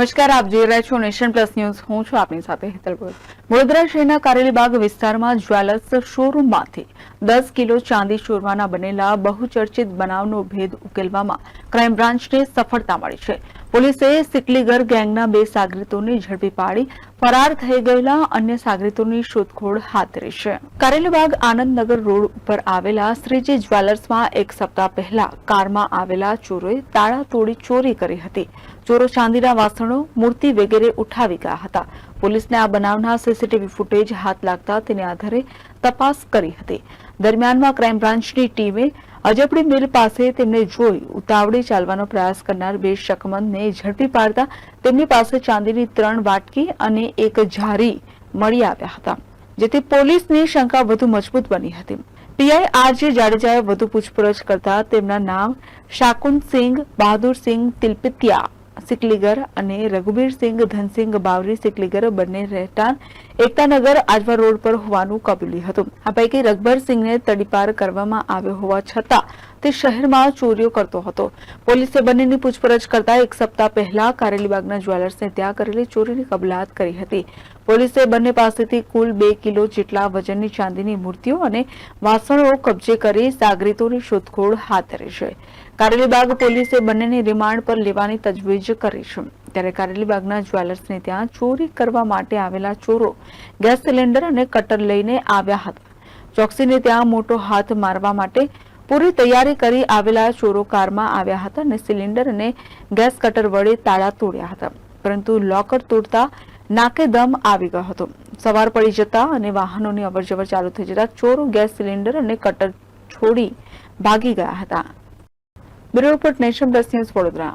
નમસ્કાર, આપ જોઈ રહ્યા છો નેશન પ્લસ ન્યૂઝ. હું છું આપની સાથે હેતલ વડોદરા શહેરના કારેલીબાગ વિસ્તારમાં જ્વેલર્સ શોરૂમમાંથી દસ કિલો ચાંદી ચોરવાના બનેલા બહુચર્ચિત બનાવનો ભેદ ઉકેલવામાં ક્રાઇમ બ્રાન્ચને સફળતા મળી છે. પોલીસે સિકલીગર ગેંગના બે સાગરીતોને ઝડપી પાડી ફરાર થઈ ગયેલા અન્ય સાગરીતોની શોધખોળ હાથ ધરી છે. કારેલીબાગ આનંદનગર રોડ ઉપર આવેલા શ્રીજી જ્વેલર્સમાં એક સપ્તાહ પહેલા કારમાં આવેલા ચોરોએ તાળા તોડી ચોરી કરી હતી. ચોરો ચાંદીના વાસણો, મૂર્તિ વગેરે ઉઠાવી ગયા હતા. પોલીસને આ બનાવના સીસીટીવી ફૂટેજ હાથ લાગતા તેને આધારે તપાસ કરી હતી. દરમિયાનમાં ક્રાઇમ બ્રાન્ચની ટીમે અજપડી મિલ પાસે તેમને જોઈ ઉતાવળી ચાલવાનો પ્રયાસ કરનાર બે શકમંદને ઝડપી પાડતા તેમની પાસે ચાંદીની ત્રણ વાટકી અને એક જારી મળી આવ્યા હતા, જેથી પોલીસની શંકા વધુ મજબૂત બની હતી. પીઆઈ આરજે જાડેજાએ વધુ પૂછપરછ કરતા તેમના નામ શાકુનસિંહ બહાદુરસિંહ તિલપિતિયા સિકલીગર અને રઘુબીરસિંહ ધનસિંહ બાવરી સિકલીગર બંને રહેતા એકતાનગર આજવા રોડ પર હોવાનું કબૂલ્યું હતું. આ પૈકી રઘબરસિંહને તડીપાર કરવામાં આવ્યો હોવા છતાં તે શહેરમાં ચોરીઓ કરતો હતો. પોલીસે બંનેની પૂછપરછ કરતા એક સપ્તાહ પહેલા કારેલીબાગના જ્વેલર્સને ત્યાં કરેલી ચોરીની કબલાત કરી હતી. પોલીસે બંને પાસેથી કુલ બે કિલો જેટલા વજનની ચાંદીની મૂર્તિઓ અને વાસણો કબજે કરી સાગરીતોની શોધખોળ હાથ ધરી છે. કારેલીબાગ પોલીસે બંનેને રિમાન્ડ પર લેવાની તજવીજ કરી છે. ત્યારે કારેલીબાગના જ્વેલર્સને ત્યાં ચોરી કરવા માટે આવેલા ચોરો ગેસ સિલિન્ડર અને કટર લઈને આવ્યા હતા. ચોકસીને ત્યાં મોટો હાથ મારવા માટે પૂરી તૈયારી કરી આવેલા ચોરો કારમાં આવ્યા હતા અને સિલિન્ડર અને ગેસ કટર વડે તાળા તોડ્યા હતા. પરંતુ લોકર તોડતા નાકે દમ આવી ગયો હતો. સવાર પડી જતા અને વાહનોની અવરજવર ચાલુ થઈ જતા ચોરો, ગેસ સિલિન્ડર અને કટર છોડી ભાગી ગયા હતા. Bureau nation plus news Vadodara.